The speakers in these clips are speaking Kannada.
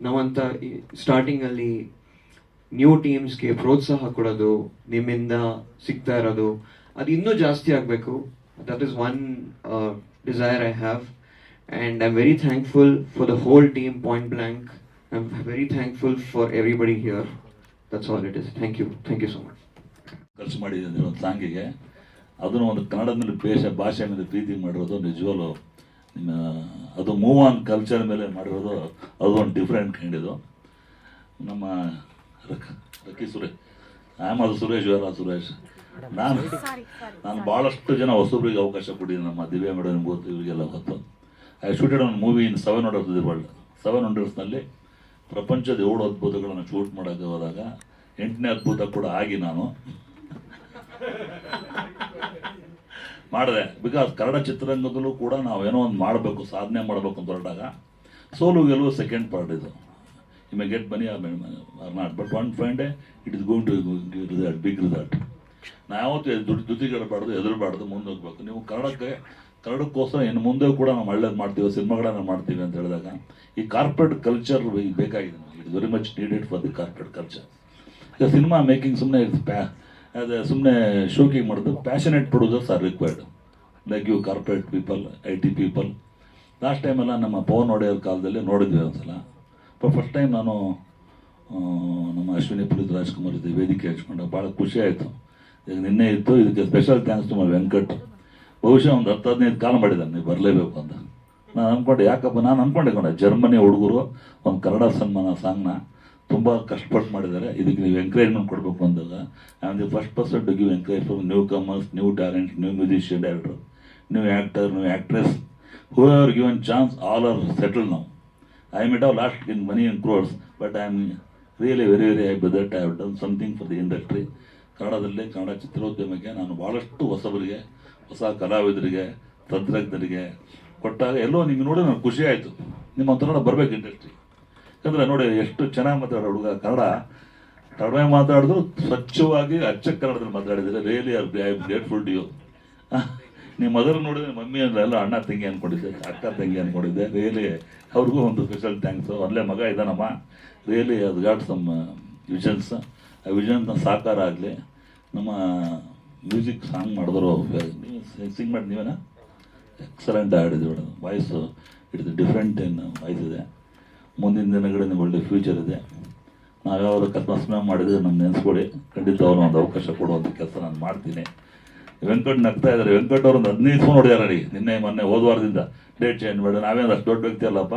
ನಾವಂತ ಸ್ಟಾರ್ಟಿಂಗ್ ಅಲ್ಲಿ ನ್ಯೂ ಟೀಮ್ಸ್ಗೆ ಪ್ರೋತ್ಸಾಹ ಕೊಡೋದು, ನಿಮ್ಮಿಂದ ಸಿಗ್ತಾ ಇರೋದು, ಅದು ಇನ್ನೂ ಜಾಸ್ತಿ ಆಗಬೇಕು. That is one desire I have and I am very thankful for the whole team point blank I am very thankful for everybody here that's all it is thank you thank you so much ಖರ್ಚು ಮಾಡಿದ್ದೀನಿ ಒಂದು ಸಾಂಗಿಗೆ ಅದನ್ನು ಒಂದು ಕನ್ನಡದ ಮೇಲೆ ಭಾಷೆ ಮೇಲೆ ಪ್ರೀತಿ ಮಾಡಿರೋದು ನಿಜವಾಗ್ಲೂ ನಿಮ್ಮ ಅದು ಮೂವ್ ಆನ್ ಕಲ್ಚರ್ ಮೇಲೆ ಮಾಡಿರೋದು ಅದು ಒಂದು ಡಿಫ್ರೆಂಟ್ ಕೈಂಡ್ ಇದು. ನಮ್ಮ ರಕ ರಕ್ಕಿ ಸುರೇಶ್ ಆಮ್ ಅದು ಸುರೇಶ್ ಇವರ ಸುರೇಶ್ ನಾನು ನಾನು ಭಾಳಷ್ಟು ಜನ ಹೊಸಬ್ರಿಗೆ ಅವಕಾಶ ಕೊಟ್ಟಿದ್ದೀನಿ ನಮ್ಮ ದಿವ್ಯಾ ಮೇಡಮ್ ಗೊತ್ತು ಇವರಿಗೆಲ್ಲ ಗೊತ್ತು. ಐ ಶೂಟೆಡ್ ಒಂದು movie in seven hundred the world seven ಹಂಡ್ರೆಡ್ಸ್ನಲ್ಲಿ ಪ್ರಪಂಚದ ಏಳು ಅದ್ಭುತಗಳನ್ನು ಶೂಟ್ ಮಾಡೋಕ್ಕೆ ಹೋದಾಗ ಎಂಟನೇ ಅದ್ಭುತ ಕೂಡ ಆಗಿ ನಾನು. ಮಾಡಿದೆ. ಬಿಕಾಸ್ ಕನ್ನಡ ಚಿತ್ರರಂಗದಲ್ಲೂ ಕೂಡ ನಾವು ಏನೋ ಒಂದು ಮಾಡಬೇಕು, ಸಾಧನೆ ಮಾಡಬೇಕು ಅಂತ ಹೊರಟಾಗ, ಸೋಲು ಗೆಲುವು ಸೆಕೆಂಡ್ ಪಾರ್ಟ್ ಇದು. You may get money or not but one find it is going to result big result ನಾವು ಯಾವತ್ತೂ ದುಡ್ಡು ದುಡ್ಡಿಗಿಡಬಾರ್ದು ಎದುರಬಾರ್ದು, ಮುಂದೆ ಹೋಗ್ಬೇಕು. ನೀವು ಕನ್ನಡಕ್ಕೆ, ಕನ್ನಡಕ್ಕೋಸ್ಕರ ಇನ್ನು ಮುಂದೆ ಕೂಡ ನಾವು ಒಳ್ಳೇದು ಮಾಡ್ತೀವಿ, ಸಿನಿಮಾಗಳನ್ನ ಮಾಡ್ತೀವಿ ಅಂತ ಹೇಳಿದಾಗ, ಈ ಕಾರ್ಪೊರೇಟ್ ಕಲ್ಚರ್ ಬೇಕಾಗಿದೆ ನಮಗೆ. It very much needed for the corporate culture ಈಗ ಸಿನಿಮಾ ಮೇಕಿಂಗ್ ಸುಮ್ಮನೆ ಪ್ಯಾ ಅದೇ ಸುಮ್ಮನೆ ಶೋಕಿಂಗ್ ಮಾಡೋದು passionate producers are required like you corporate people I T people last ಟೈಮೆಲ್ಲ ನಮ್ಮ ಪವನ್ ಒಡೆಯರ್ ಕಾಲದಲ್ಲಿ ನೋಡಿದ್ವಿ ಒಂದ್ಸಲ. ಫಸ್ಟ್ ಟೈಮ್ ನಾನು ನಮ್ಮ ಅಶ್ವಿನಿ ಪುರಿತ್ ರಾಜ್ಕುಮಾರ್ ಜೊತೆ ವೇದಿಕೆ ಹಚ್ಕೊಂಡು. ಭಾಳ ಖುಷಿ ಆಯಿತು. ಈಗ ನಿನ್ನೆ ಇತ್ತು, ಇದಕ್ಕೆ special thanks to my Venkat ಬಹುಶಃ ಒಂದು ಹತ್ತು, ಹದಿನೈದು ಕಾಲ ಮಾಡಿದ್ದಾನೆ, ನೀವು ಬರಲೇಬೇಕು ಅಂತ. ನಾನು ಅಂದ್ಕೊಂಡೆ ಯಾಕಪ್ಪ, ನಾನು ಅಂದ್ಕೊಂಡೆ ಕಣ, ಜರ್ಮನಿ ಹುಡುಗರು ಒಂದು ಕನ್ನಡ ಸನ್ಮಾನ, ಸಾಂಗ್ನ ತುಂಬ ಕಷ್ಟಪಟ್ಟು ಮಾಡಿದ್ದಾರೆ. ಇದಕ್ಕೆ ನೀವು ಎಂಕರೇಜ್ಮೆಂಟ್ ಕೊಡಬೇಕು ಅಂದಾಗ am the first person to give encourage for newcomers new talent new musician director new actor new actress who are given chance all are settle now I met of lost in money in crores but I am really very very happy that I have done something for the industry ಕನ್ನಡದಲ್ಲಿ ಕನ್ನಡ ಚಿತ್ರೋದ್ಯಮಕ್ಕೆ ನಾನು ಭಾಳಷ್ಟು ಹೊಸಬರಿಗೆ, ಹೊಸ ಕಲಾವಿದರಿಗೆ ತಂತ್ರಜ್ಞರಿಗೆ ಕೊಟ್ಟಾಗ ಎಲ್ಲೋ ನಿಮ್ಗೆ ನೋಡಿ ನನಗೆ ಖುಷಿ ಆಯಿತು. ನಿಮ್ಮ ಕನ್ನಡ ಬರಬೇಕು ಇಂಡಸ್ಟ್ರಿ ಯಾಕಂದರೆ ನೋಡಿ ಎಷ್ಟು ಚೆನ್ನಾಗಿ ಮಾತಾಡೋ ಹುಡುಗ ಕನ್ನಡ. ಕಡಿಮೆ ಮಾತಾಡಿದ್ರು ಸ್ವಚ್ಛವಾಗಿ ಅಚ್ಚ ಕನ್ನಡದಲ್ಲಿ ಮಾತಾಡಿದರೆ really I am grateful to you ನಿಮ್ಮ ಮದರ್ ನೋಡಿದ್ರೆ ಮಮ್ಮಿ ಅಂದ್ರೆ ಎಲ್ಲ ಅಣ್ಣ ತಂಗಿ ಅನ್ಕೊಂಡಿದ್ದೆ, ಅಕ್ಕ ತಂಗಿ ಅನ್ಕೊಂಡಿದ್ದೆ ರಿಯಲಿ ಅವ್ರಿಗೂ ಒಂದು ಸ್ಪೆಷಲ್ ಥ್ಯಾಂಕ್ಸ್ ಅಲ್ಲೇ ಮಗ ಇದ್ದಾನಮ್ಮ ರಿಯಲಿ ಅದು ಗಾಟ್ ಸಮ್ ವಿಷನ್ಸ್ ಆ ವಿಷನ್ಸ್ನ ಸಾಕಾರ ಆಗಲಿ, ನಮ್ಮ ಮ್ಯೂಸಿಕ್ ಸಾಂಗ್ ಮಾಡಿದ್ರು ಸಿಂಗ್ ಮಾಡಿ ನೀವೇನ? ಎಕ್ಸಲೆಂಟ್ ಆಡಿದ್ವಿ ಮೇಡಮ್ ವಾಯ್ಸು ಇಟ್ಸ್ ಡಿಫ್ರೆಂಟ್ ಏನು ವಾಯ್ಸ್ ಇದೆ. ಮುಂದಿನ ದಿನಗಳಲ್ಲಿ ಒಳ್ಳೆ ಫ್ಯೂಚರ್ ಇದೆ. ನಾವ್ಯಾವಾಗ ಕಸ್ಮ ಮಾಡಿದ್ರೆ ನನ್ನ ನೆನೆಸ್ಕೊಡಿ. ಖಂಡಿತ ಅವ್ರು ಒಂದು ಅವಕಾಶ ಕೊಡುವಂಥ ಕೆಲಸ ನಾನು ಮಾಡ್ತೀನಿ. ವೆಂಕಟ್ ನಗ್ತಾ ಇದ್ದಾರೆ ವೆಂಕಟ್ ಅವ್ರು ಒಂದು ಹದಿನೈದು ಫೋನ್ ನೋಡ್ಯಾರ ರೀ ನಿನ್ನೆ, ಮೊನ್ನೆ ವಾರದಿಂದ. ಡೇಟ್ ಚೇಂಜ್ ಮಾಡಿ ನಾವೇನು ಅಷ್ಟು ದೊಡ್ಡ ವ್ಯಕ್ತಿ ಅಲ್ಲಪ್ಪ.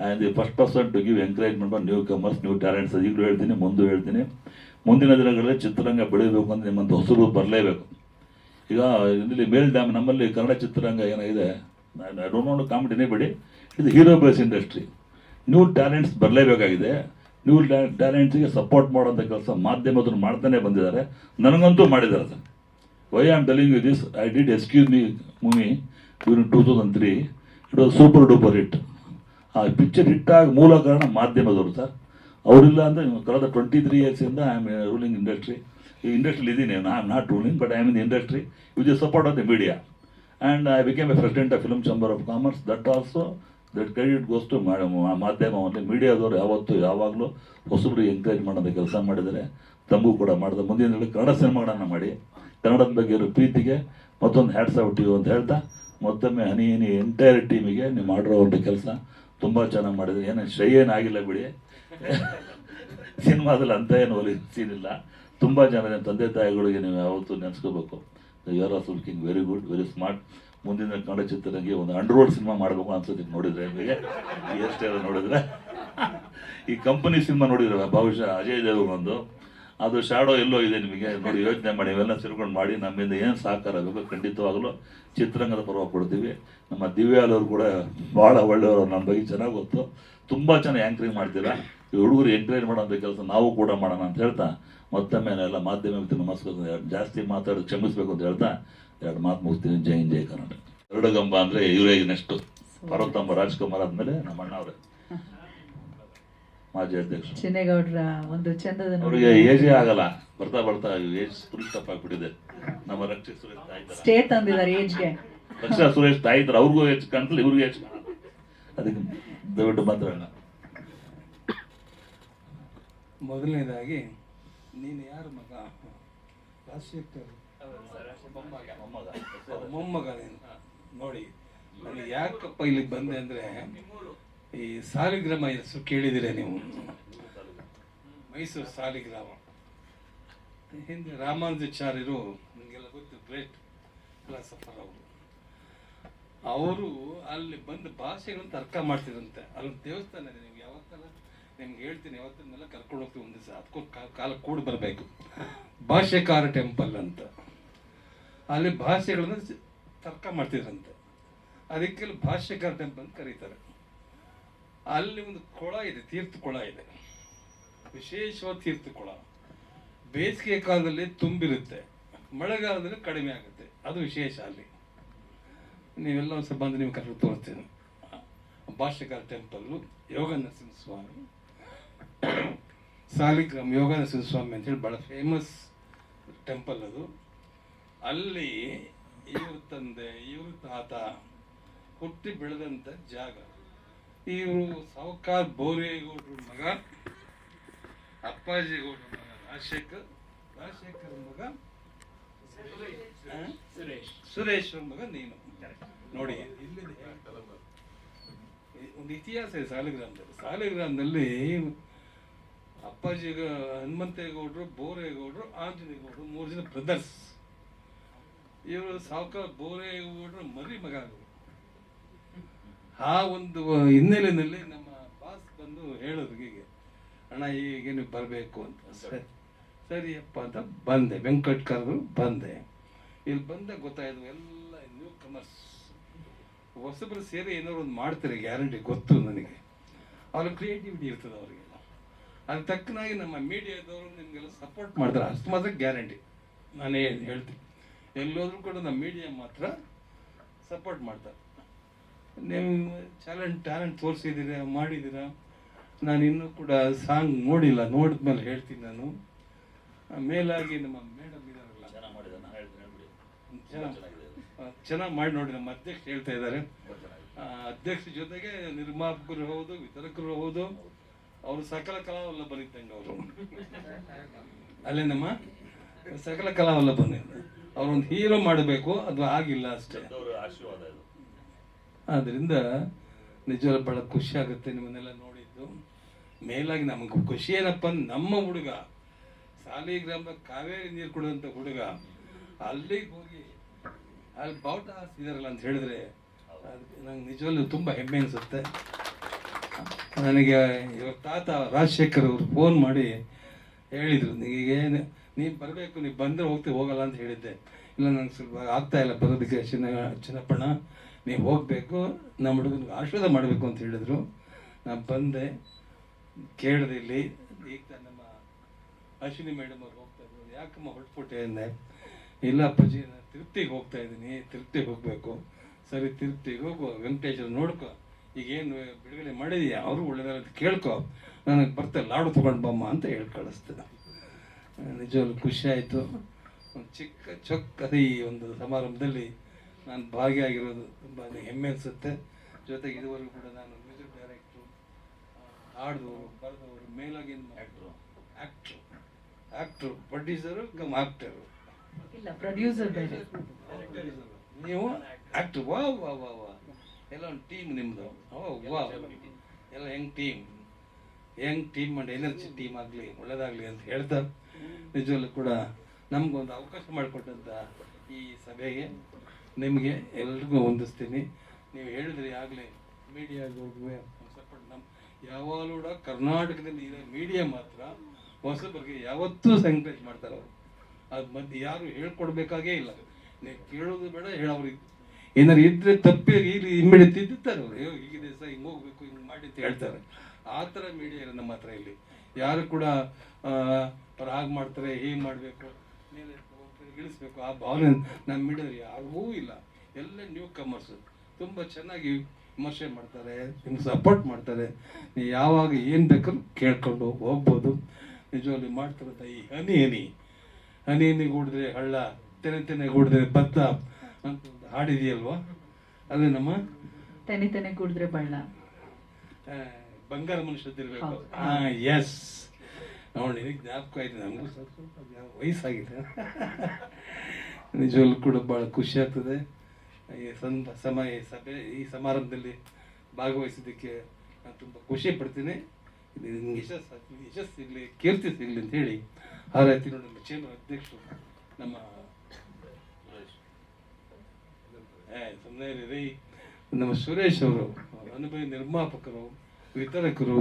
And the first person to give encouragement for newcomers new talents ಈಗಲೂ ಹೇಳ್ತೀನಿ, ಮುಂದೆ ಹೇಳ್ತೀನಿ. ಮುಂದಿನ ದಿನಗಳಲ್ಲಿ ಚಿತ್ರರಂಗ ಬೆಳೀಬೇಕು ಅಂದರೆ ನಿಮ್ಮಂತ ಹೊಸರು ಬರಲೇಬೇಕು. ಈಗ ಇಲ್ಲಿ ಮೇಲ್ ಡ್ಯಾಮ್ ನಮ್ಮಲ್ಲಿ ಕನ್ನಡ ಚಿತ್ರರಂಗ ಏನಾಗಿದೆ? ಡೋಂಟ್ ಕಾಮಿಡಿನೇ ಬಿಡಿ ಇದು hero base industry new talents ಬರಲೇಬೇಕಾಗಿದೆ. New ಟ್ಯಾಲೆಂಟ್ಸ್ಗೆ ಸಪೋರ್ಟ್ ಮಾಡೋಂಥ ಕೆಲಸ ಮಾಧ್ಯಮದವ್ರು ಮಾಡ್ತಾನೆ ಬಂದಿದ್ದಾರೆ. ನನಗಂತೂ ಮಾಡಿದ್ದಾರೆ sir. Why am telling you this I did excuse me movie during two thousand three it was super duper hit ಆ ಪಿಕ್ಚರ್ ಹಿಟ್ ಆಗಿ ಮೂಲ ಕಾರಣ ಮಾಧ್ಯಮದವರು ಸರ್. ಅವರಿಲ್ಲ ಅಂದರೆ ಕಳೆದ ಟ್ವೆಂಟಿ ತ್ರೀ ಇಯರ್ಸಿಂದ ಐ ಆಮ್ ರೂಲಿಂಗ್ ಇಂಡಸ್ಟ್ರಿ ಈ ಇಂಡಸ್ಟ್ರಿಲಿ ಇದ್ದೀನಿ. I am not ruling but I am in industry which is support of the media and I became a president of film chamber of commerce that also that credit goes to ಮಾಧ್ಯಮದಲ್ಲಿ ಮೀಡಿಯಾದವರು ಯಾವತ್ತೂ ಯಾವಾಗಲೂ ಹೊಸಬ್ರಿಗೆ ಎಂಕರೇಜ್ ಮಾಡೋದು ಕೆಲಸ ಮಾಡಿದರೆ ತಮಗೂ ಕೂಡ ಮಾಡಿದೆ. ಮುಂದಿನ ಕನ್ನಡ ಸಿನಿಮಾಗಳನ್ನು ಮಾಡಿ. ಕನ್ನಡದ ಬಗ್ಗೆ ಇರೋ ಪ್ರೀತಿಗೆ ಮತ್ತೊಂದು ಹ್ಯಾಟ್ಸ್ ಔಟ್ ಯು ಅಂತ ಹೇಳ್ತಾ, ಮತ್ತೊಮ್ಮೆ ಹನಿ ಹನಿ ಎಂಟೈರ್ ಟೀಮಿಗೆ ನೀವು ಮಾಡಿರೋವಂಥ ಕೆಲಸ ತುಂಬ ಚೆನ್ನಾಗಿ ಮಾಡಿದೆ ಏನು ಏನೂ ಏನಾಗಿಲ್ಲ ಬಿಡಿ. ಸಿನಿಮಾದಲ್ಲಿ ಅಂತ ಏನು ಒಲಿ ಸೀನಿಲ್ಲ ತುಂಬ ಜನ ತಂದೆ ತಾಯಿಗಳಿಗೆ ನೀವು ಯಾವತ್ತೂ ನೆನೆಸ್ಕೋಬೇಕು. You are also looking very good very smart ಮುಂದಿನ ಕನ್ನಡ ಚಿತ್ರರಂಗೆ ಒಂದು ಅಂಡರ್ವರ್ಡ್ ಸಿನಿಮಾ ಮಾಡಬೇಕು ಅನ್ಸುತ್ತೆ ನೋಡಿದ್ರೆ ನಿಮಗೆ. ಎಷ್ಟೇ ನೋಡಿದ್ರೆ. ಈ ಕಂಪನಿ ಸಿನಿಮಾ ನೋಡಿದ್ರಲ್ಲ, ಬಹುಶಃ ಅಜಯ್ ಒಂದು. ಅದು ಶಾಡೋ ಎಲ್ಲೋ ಇದೆ ನಿಮಗೆ. ನೋಡಿ, ಯೋಚನೆ ಮಾಡಿ, ಇವೆಲ್ಲ ಸೇರ್ಕೊಂಡು ಮಾಡಿ, ನಮ್ಮಿಂದ ಏನು ಸಹಕಾರ ಆಗಬೇಕು ಖಂಡಿತವಾಗಲೂ ಚಿತ್ರರಂಗದ ಪರವಾಗಿ ಕೊಡ್ತೀವಿ ನಮ್ಮ ದಿವ್ಯಾಲವರು ಕೂಡ ಭಾಳ ಒಳ್ಳೆಯವರು ನನ್ನ ಬಗ್ಗೆ ಚೆನ್ನಾಗಿ ಗೊತ್ತು. ತುಂಬ ಚೆನ್ನಾಗಿ ಆ್ಯಂಕರಿಂಗ್ ಮಾಡ್ತೀರಾ. ಈ ಹುಡುಗರು ಎಂಕರೇಜ್ ಮಾಡೋಂಥ ಕೆಲಸ ನಾವು ಕೂಡ ಮಾಡೋಣ ಅಂತ ಹೇಳ್ತಾ, ಮತ್ತೊಮ್ಮೆ ಎಲ್ಲ ಮಾಧ್ಯಮ ನಮಸ್ಕಾರ ಜಾಸ್ತಿ ಮಾತಾಡೋದು ಕ್ಷಮಿಸಬೇಕು ಅಂತ ಹೇಳ್ತಾ ಎರಡು ಮಾತು ಮುಗ್ತೀನಿ ಜೈ ಹಿಂದ್ ಜೈ ಕರ್ನಾಟಕ ಎರಡು ಗಂಬ ಅಂದ್ರೆ ಇವರೇ ನೆಕ್ಸ್ಟ್ ಪಾರ್ವತಮ್ಮ ರಾಜ್ಕುಮಾರ್ ಆದಮೇಲೆ ನಮ್ಮ ಅಣ್ಣ ಅವರೇ. ಮಾಜಿ ಅಧ್ಯಕ್ಷ ಚಿನ್ನೇಗೌಡ್ರ ಒಂದು ಚಂದದ ಅವರಿಗೆ ಏಜೇ ಆಗಲ್ಲ. ಬರ್ತಾ ಬರ್ತಾ ಏಜ್ ಫುಲ್ ಸ್ಟಾಪ್ ಆಗ್ಬಿಟ್ಟಿದೆ ನಮ್ಮ ರಕ್ಷಾ ಸುರೇಶ್ ತಾಯಿ ಸ್ಟೇಟ್ ಸ್ಟೇ ತಂದಿದ್ದಾರೆ ಏಜ್ಗೆ. ರಕ್ಷಾ ಸುರೇಶ್ ತಾಯಿ ಇದ್ರೆ ಅವ್ರಿಗೂ ಹೆಚ್ಚು ಕಾಣ್ತಲ್ಲ ಇವ್ರಿಗೂ ಹೆಚ್ಚು ಕಾಣಲ್ಲ ಅದಕ್ಕೆ ದಯವಿಟ್ಟು ಮಾತಾಡೋಣ ಮೊದಲನೇದಾಗಿ ನೀನು ಯಾರು ಮಗ? ರಾಜಶೇಖರ್ ಮೊಮ್ಮಗ ನೀನು ನೋಡಿ, ನನಗೆ ಯಾಕಪ್ಪ ಇಲ್ಲಿಗೆ ಬಂದೆ ಅಂದರೆ ಈ ಸಾಲಿಗ್ರಾಮ ಹೆಸರು ಕೇಳಿದಿರ ನೀವು? ಮೈಸೂರು ಸಾಲಿಗ್ರಾಮ. ಹಿಂದೆ ರಾಮಾನುಜಾಚಾರ್ಯರು ನಿಮಗೆಲ್ಲ ಗೊತ್ತು ಗ್ರೇಟ್ ಫಿಲಾಸಫರ್ ಅವರು. ಅವರು ಅಲ್ಲಿ ಬಂದು ಭಾಷೆಗಳನ್ನು ತರ್ಕ ಮಾಡ್ತಿದ್ರಂತೆ. ಅಲ್ಲಿ ದೇವಸ್ಥಾನ ಇದೆ ನೀವು ಯಾವತ್ತಲ್ಲ? ನಿಮ್ಗೆ ಹೇಳ್ತೀನಿ ಯಾವತ್ತನ್ನೆಲ್ಲ ಕರ್ಕೊಂಡು ಹೋಗ್ತೀವಿ ಒಂದು ದಿವಸ. ಅದಕ್ಕೂ ಕಾಲ ಕೂಡಿ ಬರಬೇಕು. ಭಾಷೆಕಾರ ಟೆಂಪಲ್ ಅಂತ. ಅಲ್ಲಿ ಭಾಷೆಗಳನ್ನು ತರ್ಕ ಮಾಡ್ತಿದ್ರಂತೆ. ಅದಕ್ಕೆ ಭಾಷ್ಯಕಾರ ಟೆಂಪಲ್ ಅಂತ ಕರೀತಾರೆ. ಅಲ್ಲಿ ಒಂದು ಕೊಳ ಇದೆ, ತೀರ್ಥ ಕೊಳ ಇದೆ. ವಿಶೇಷವಾದ ತೀರ್ಥ ಕೊಳ. ಬೇಸಿಗೆ ಕಾಲದಲ್ಲಿ ತುಂಬಿರುತ್ತೆ. ಮಳೆಗಾಲದಲ್ಲಿ ಕಡಿಮೆ ಆಗುತ್ತೆ. ಅದು ವಿಶೇಷ ಅಲ್ಲಿ. ನೀವೆಲ್ಲ ಬಂದು ನಿಮ್ಗೆ ಕರ್ಕೊಂಡು ತೋರಿಸ್ತೀನಿ. ಭಾಷ್ಯಕಾರ ಟೆಂಪಲ್ಲು ಯೋಗ ನರಸಿಂಹ ಸ್ವಾಮಿ ಸಾಲಿಗ್ರಾಮ್ ಯೋಗಾನ ಸ್ವಾಮಿ ಅಂತೇಳಿ ಭಾಳ ಫೇಮಸ್ ಟೆಂಪಲ್ ಅದು. ಅಲ್ಲಿ ಇವ್ರ ತಂದೆ ಇವ್ರ ತಾತ ಹುಟ್ಟಿ ಬೆಳೆದಂಥ ಜಾಗ. ಇವರು ಸಾವುಕಾರ್ ಬೋರೇಗೌಡ್ರ ಮಗ ಅಪ್ಪಾಜಿ ಗೌಡ್ರ ಮಗ ರಾಜಶೇಖರ್ ರಾಜಶೇಖರ್ ಮಗ ಸುರೇಶ್. ಸುರೇಶ್ ಮಗ ನೀನು. ನೋಡಿ ಇಲ್ಲಿದೆ. ಒಂದು ಇತಿಹಾಸ ಇದೆ ಸಾಲಿಗ್ರಾಮದಲ್ಲಿ. ಸಾಲಿಗ್ರಾಮದಲ್ಲಿ ಅಪ್ಪಾಜಿ ಹನುಮಂತೇಗೌಡರು, ಬೋರೇಗೌಡರು, ಆಂಜನೇಯಗೌಡರು ಮೂರು ಜನ ಬ್ರದರ್ಸ್ ಇವರು ಸಾವುಕಾರ ಬೋರೇಗೌಡರು ಮರಿ ಮಗ ಆ ಒಂದು ಹಿನ್ನೆಲೆಯಲ್ಲಿ ನಮ್ಮ ಬಾಸ್ ಬಂದು ಹೇಳೋದು ಹೀಗೆ, ಅಣ್ಣ ಹೀಗೆ ನೀವು ಬರಬೇಕು ಅಂತ. ಸರಿ. ಸರಿಯಪ್ಪ ಅಂತ ಬಂದೆ. ವೆಂಕಟ್ ಕರೆದ್ರು ಬಂದೆ. ಇಲ್ಲಿ ಬಂದಾಗ ಗೊತ್ತಾಯ್ತು, ಎಲ್ಲ ನ್ಯೂ ಕಮರ್ಸ್ ಹೊಸಬ್ರು ಸೇರಿ ಏನಾದ್ರು ಒಂದು ಮಾಡ್ತಾರೆ ಗ್ಯಾರಂಟಿ ಗೊತ್ತು ನನಗೆ. ಅವ್ರ ಕ್ರಿಯೇಟಿವಿಟಿ ಇರ್ತದೆ ಅವರಿಗೆ. ಅದ್ರ ತಕ್ಕನಾಗಿ ನಮ್ಮ ಮೀಡಿಯಾದವರು ನಿಮಗೆಲ್ಲ ಸಪೋರ್ಟ್ ಮಾಡ್ತಾರೆ ಅಷ್ಟು ಮಾತ್ರ ಗ್ಯಾರಂಟಿ ನಾನು ಹೇಳಿ ಹೇಳ್ತೀನಿ. ಎಲ್ಲೋದ್ರೂ ಕೂಡ ನಮ್ಮ ಮೀಡಿಯಾ ಮಾತ್ರ ಸಪೋರ್ಟ್ ಮಾಡ್ತಾರೆ. ನೀವು ಚಾಲೆಂಟ್ ಟ್ಯಾಲೆಂಟ್ ತೋರಿಸಿದ್ದೀರಾ ಮಾಡಿದ್ದೀರಾ? ನಾನು ಇನ್ನೂ ಕೂಡ ಸಾಂಗ್ ನೋಡಿಲ್ಲ ನೋಡಿದ್ಮೇಲೆ ಹೇಳ್ತೀನಿ ನಾನು. ಮೇಲಾಗಿ ನಮ್ಮ ಮೇಡಮ್ ಇದಾರಲ್ಲ. ಚೆನ್ನಾಗಿ ಮಾಡಿದೆ ನಾನು ಹೇಳ್ತೀನಿ ಹೇಳ್ಬಿಡಿ. ಚೆನ್ನಾಗಿ ಚೆನ್ನಾಗಿದೆ ಚೆನ್ನಾಗಿ ಮಾಡಿ ನೋಡಿ ನಮ್ಮ ಅಧ್ಯಕ್ಷ ಹೇಳ್ತಾ ಇದ್ದಾರೆ. ಅಧ್ಯಕ್ಷ ಜೊತೆಗೆ ನಿರ್ಮಾಪಕರು ಹೌದು ವಿತರಕರು ಹೌದು. ಅವರು ಸಕಲ ಕಲಾವಲ್ಲಭರಿದ್ದಂಗೆ ಅವರು. ಅಲ್ಲೇನಮ್ಮ? ಸಕಲ ಕಲಾವಲ್ಲ ಬಂದಿದ್ದ ಅವ್ರೊಂದು ಹೀರೋ ಮಾಡಬೇಕು ಅದು ಆಗಿಲ್ಲ ಅಷ್ಟೇ. ಆದ್ರಿಂದ ನಿಜವಾಗ್ಲೂ ಬಹಳ ಖುಷಿ ಆಗುತ್ತೆ ನಿಮ್ಮನ್ನೆಲ್ಲ ನೋಡಿದ್ದು. ಮೇಲಾಗಿ ನಮಗೆ ಖುಷಿ ಏನಪ್ಪ ನಮ್ಮ ಹುಡುಗ ಸಾಲಿಗ್ರಾಮದ ಕಾವೇರಿ ನೀರು ಕೊಡುವಂಥ ಹುಡುಗ ಅಲ್ಲಿಗೆ ಹೋಗಿ ಅಲ್ಲಿ ಬಾವುಟ ಹಾರಿಸಿದಾರಲ್ಲ ಅಂತ ಹೇಳಿದ್ರೆ ಅದಕ್ಕೆ ನಂಗೆ ನಿಜವಲ್ಲೂ ತುಂಬ ಹೆಮ್ಮೆ ಅನಿಸುತ್ತೆ. ನನಗೆ ಇವ್ರ ತಾತ ರಾಜಶೇಖರ್ ಅವರು ಫೋನ್ ಮಾಡಿ ಹೇಳಿದರು. ನಿಮಗೆ ನೀವು ಬರಬೇಕು ನೀವು ಬಂದರೆ ಹೋಗ್ತೀವಿ ಹೋಗಲ್ಲ ಅಂತ ಹೇಳಿದ್ದೆ. ಇಲ್ಲ, ನಂಗೆ ಸ್ವಲ್ಪ ಆಗ್ತಾ ಇಲ್ಲ, ಬರೋದಕ್ಕೆ ಚಿನ್ನ, ಚಿನ್ನಪ್ಪಣ್ಣ. ನೀವು ಹೋಗಬೇಕು ನಮ್ಮ ಹುಡುಗನಿಗೆ ಆಶೀರ್ವಾದ ಮಾಡಬೇಕು ಅಂತ ಹೇಳಿದರು. ನಾನು ಬಂದೆ, ಕೇಳಿದೆ ಇಲ್ಲಿ, ಈಗ ನಮ್ಮ ಅಶ್ವಿನಿ ಮೇಡಮ್ ಅವ್ರು ಹೋಗ್ತಾ ಇದ್ರು ಯಾಕಮ್ಮ ಹೊರಟ್ಬಿಟ್ಟೆ ಅಂದೆ. ಇಲ್ಲ, ಅಪ್ಪಾಜಿ, ನಾನು ತಿರುಪ್ತಿಗೆ ಹೋಗ್ತಾ ಇದ್ದೀನಿ ತಿರುಪ್ತಿಗೆ ಹೋಗಬೇಕು. ಸರಿ ತಿರುಪ್ತಿಗೆ ಹೋಗು, ವೆಂಕಟೇಶ್ವರ ನೋಡ್ಕೊ. ಈಗೇನು ಬಿಡುಗಡೆ ಮಾಡಿದೀಯ? ಅವರು ಒಳ್ಳೆದಾಗ ಅಂತ ಕೇಳ್ಕೊ. ನನಗೆ ಬರ್ತಾ ಲಾಡು ತೊಗೊಂಡು ಬಮ್ಮ ಅಂತ ಹೇಳಿ ಕಳಿಸ್ದೆ ನಿಜವಾಗ್ಲೂ ಖುಷಿ ಆಯಿತು. ಒಂದು ಚಿಕ್ಕ ಚೊಕ್ಕ ಈ ಒಂದು ಸಮಾರಂಭದಲ್ಲಿ ನಾನು ಭಾಗಿಯಾಗಿರೋದು ತುಂಬ ಹೆಮ್ಮೆ ಅನಿಸುತ್ತೆ. ಜೊತೆಗೆ ಇದುವರೆಗೂ ಕೂಡ ನಾನು ಮ್ಯೂಸಿಕ್ ಡೈರೆಕ್ಟ್ರು ಹಾಡಿದವರು ಬರೆದವರು ಮೇಲಾಗಿ actor. Actor. Actor producer cum actor. ಇಲ್ಲ ಪ್ರೊಡ್ಯೂಸರ್ ಬೇರೆ ನೀವು ಆ್ಯಕ್ಟ್ರು. ವಾ ವಾ ವಾ ವಾ. ಎಲ್ಲ ಒಂದು ಟೀಮ್ ನಿಮ್ಮದು ಎಲ್ಲ ಹೆಂಗ್ ಟೀಮ್ ಹೆಂಗ್ ಟೀಮ್ ಮಾಡಿ ಎನರ್ಜಿ ಟೀಮ್ ಆಗಲಿ ಒಳ್ಳೇದಾಗಲಿ ಅಂತ ಹೇಳ್ತಾ ನಿಜವಲ್ಲೂ ಕೂಡ ನಮಗೊಂದು ಅವಕಾಶ ಮಾಡಿಕೊಟ್ಟಂಥ ಈ ಸಭೆಗೆ ನಿಮಗೆ ಎಲ್ರಿಗೂ ಹೊಂದಿಸ್ತೀನಿ ನೀವು ಹೇಳಿದ್ರಿ ಆಗಲೇ ಮೀಡಿಯಾದವ್ರಿಗೂ ಸಪೋರ್ಟ್ ನಮ್ಮ ಯಾವಾಗಲೂ ಕೂಡ ಕರ್ನಾಟಕದಲ್ಲಿ ಇರೋ ಮೀಡಿಯಾ ಮಾತ್ರ ಹೊಸಬರಿಗೆ ಯಾವತ್ತೂ ಎಂಕರೇಜ್ ಮಾಡ್ತಾರೆ ಅವರು. ಅದು ಮಧ್ಯೆ ಯಾರು ಹೇಳ್ಕೊಡ್ಬೇಕಾಗೇ ಇಲ್ಲ. ನೀವು ಕೇಳೋದು ಬೇಡ ಹೇಳೋರಿಗೆ ಏನಾರು ಇದ್ರೆ ತಪ್ಪಿ ಇಲ್ಲಿ ಇಮ್ಮಿಡಿಯೇಟ್ ತಿದ್ದುತ್ತಾರೆ ಅವರು. ಅಯ್ಯೋ ಹೀಗಿದೆ ಸರ್ ಹಿಂಗೆ ಹೋಗ್ಬೇಕು, ಹಿಂಗೆ ಮಾಡಿ ಅಂತ ಹೇಳ್ತಾರೆ. ಆ ಥರ ಮೀಡಿಯಾ ಇದೆ ನಮ್ಮ ಹತ್ರ ಇಲ್ಲಿ. ಯಾರು ಕೂಡ ಅವ್ರು ಹಾಗೆ ಮಾಡ್ತಾರೆ, ಹೇಗೆ ಮಾಡಬೇಕು, ಮೇಲೆ ಇಳಿಸ್ಬೇಕು. ಆ ಭಾವನೆ ನಮ್ಮ ಮೀಡಿಯಾ ಯಾರಿಗೂ ಇಲ್ಲ. ಎಲ್ಲ ನ್ಯೂ ಕಮರ್ಸ್ ತುಂಬ ಚೆನ್ನಾಗಿ ವಿಮರ್ಶೆ ಮಾಡ್ತಾರೆ, ನಿಮ್ಗೆ ಸಪೋರ್ಟ್ ಮಾಡ್ತಾರೆ. ನೀವು ಯಾವಾಗ ಏನು ಬೇಕಾದ್ರೂ ಕೇಳ್ಕೊಂಡು ಹೋಗ್ಬೋದು. ನಿಜವಾಗ್ಲಿ ಮಾಡ್ತಾರೆ ಈ ಹನಿ ಹನಿ. ಹನಿ ಹನಿ ಗೂಡಿದ್ರೆ ಹಳ್ಳ, ತೆನೆ ತೆನೆ ಹೂಡಿದ್ರೆ ಭತ್ತ ಹಾಡಿದೆಯಲ್ವಾ ಅದು ನಮ್ಮ ತೆನೆ ತೆನೆ ಕುಡಿದ್ರೆ ಬಳ್ಳ ಬಂಗಾರ ಮನುಷ್ಯದಿರ್ಬೇಕು. ಹಾ ಎಸ್ ನೋಡಿ ನಿನಗೆ ಜ್ಞಾಪಕ ಆಯ್ತು ನಮಗೂ ಸ್ವಲ್ಪ ವಯಸ್ಸಾಗಿದೆ. ನಿಜವಲ್ಲೂ ಕೂಡ ಭಾಳ ಖುಷಿ ಆಗ್ತದೆ. ಈ ಸಂದ ಸಮಯ ಈ ಸಭೆ ಈ ಸಮಾರಂಭದಲ್ಲಿ ಭಾಗವಹಿಸಿದ್ದಕ್ಕೆ ನಾನು ತುಂಬ ಖುಷಿ ಪಡ್ತೀನಿ. ನಿಮ್ಗೆ ಯಶಸ್ಸು ಯಶಸ್ಸು ಸಿಗಲಿ ಕೀರ್ತಿ ಸಿಗಲಿ ಅಂತ ಹೇಳಿ ಹಾರೈತಿ ನೋಡಿ ನಮ್ಮ ಚೇಂಬರ್ ಅಧ್ಯಕ್ಷರು ನಮ್ಮ ಸುಮ್ಮನೆ ರೀ ನಮ್ಮ ಸುರೇಶ್ ಅವರು ಅನುಭವಿ ನಿರ್ಮಾಪಕರು, ವಿತರಕರು,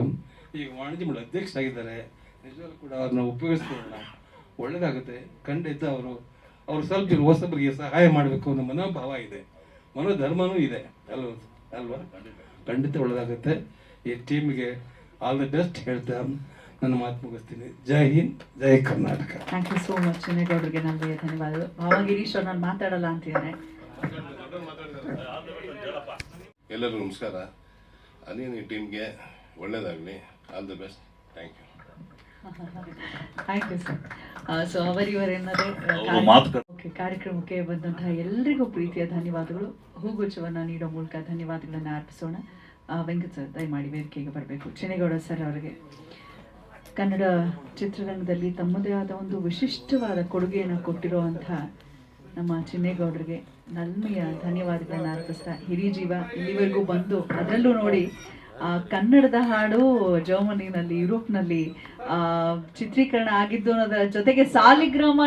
ಈಗ ವಾಣಿಜ್ಯ ಮಂಡಳಿ ಅಧ್ಯಕ್ಷರಾಗಿದ್ದಾರೆ. ನಿಜವಾಗ್ಲೂ ಕೂಡ ಅವ್ರನ್ನ ಉಪಯೋಗಿಸ್ಕೊಳ್ಳೋಣ. ಒಳ್ಳೇದಾಗುತ್ತೆ. ಖಂಡಿತ ಅವರು, ಅವ್ರು ಸ್ವಲ್ಪ ಜನ ಹೊಸಬರಿಗೆ ಸಹಾಯ ಮಾಡಬೇಕು ಅನ್ನೋ ಮನೋಭಾವ ಇದೆ. ಮನೋಧರ್ಮನೂ ಇದೆ. ಅಲ್ವ? ಅಲ್ವಾ? ಖಂಡಿತ ಒಳ್ಳೇದಾಗುತ್ತೆ. ಈ ಟೀಮ್ಗೆ ಆಲ್ ದಿ ಬೆಸ್ಟ್ ಹೇಳ್ತಾ ನನ್ನ ಮಾತು ಮುಗಿಸ್ತೀನಿ. Jai Hind, Jai Karnataka. Thank you so much ಚಿನ್ನೇಗೌಡರಿಗೆ. ನಮಗೆ ಧನ್ಯವಾದಗಳು. ಭಾವ ಗಿರೀಶ್ ಅವ್ರು ನಾನು ಮಾತಾಡಲ್ಲ ಅಂತಿದ್ದಾರೆ. ಎಲ್ಲರಿಗೂ ನಮಸ್ಕಾರ. ಅನಿಯನಿ ಟೀಮ್ಗೆ ಒಳ್ಳೇದಾಗಲಿ. All the best. Thank you. Thank you sir. So ಕಾರ್ಯಕ್ರಮಕ್ಕೆ ಬಂದಂತಹ ಎಲ್ಲರಿಗೂ ಪ್ರೀತಿಯ ಧನ್ಯವಾದಗಳು. ಹೂಗುಚ್ಛವನ್ನು ನೀಡೋ ಮೂಲಕ ಧನ್ಯವಾದಗಳನ್ನು ಅರ್ಪಿಸೋಣ. ಆ, ವೆಂಕಟ್ ಸರ್ ದಯಮಾಡಿ ವೇದಿಕೆಗೆ ಬರಬೇಕು. ಚಿನ್ನೇಗೌಡ ಸರ್ ಅವರಿಗೆ. ಕನ್ನಡ ಚಿತ್ರರಂಗದಲ್ಲಿ ತಮ್ಮದೇ ಆದ ಒಂದು ವಿಶಿಷ್ಟವಾದ ಕೊಡುಗೆಯನ್ನು ಕೊಟ್ಟಿರುವಂಥ ನಮ್ಮ ಚಿನ್ನೇಗೌಡರಿಗೆ ನಲ್ಮೆಯ ಧನ್ಯವಾದಗಳನ್ನ ಅರ್ಪಿಸ್ತಾ ಹಿರಿಜೀವ ಇಲ್ಲಿವರೆಗೂ ಬಂದು ಅದರಲ್ಲೂ ನೋಡಿ, ಆ, ಕನ್ನಡದ ಹಾಡು ಜರ್ಮನಿನಲ್ಲಿ, ಯುರೋಪ್ನಲ್ಲಿ ಚಿತ್ರೀಕರಣ ಆಗಿದ್ದು ಅನ್ನೋದರ ಜೊತೆಗೆ ಸಾಲಿಗ್ರಾಮ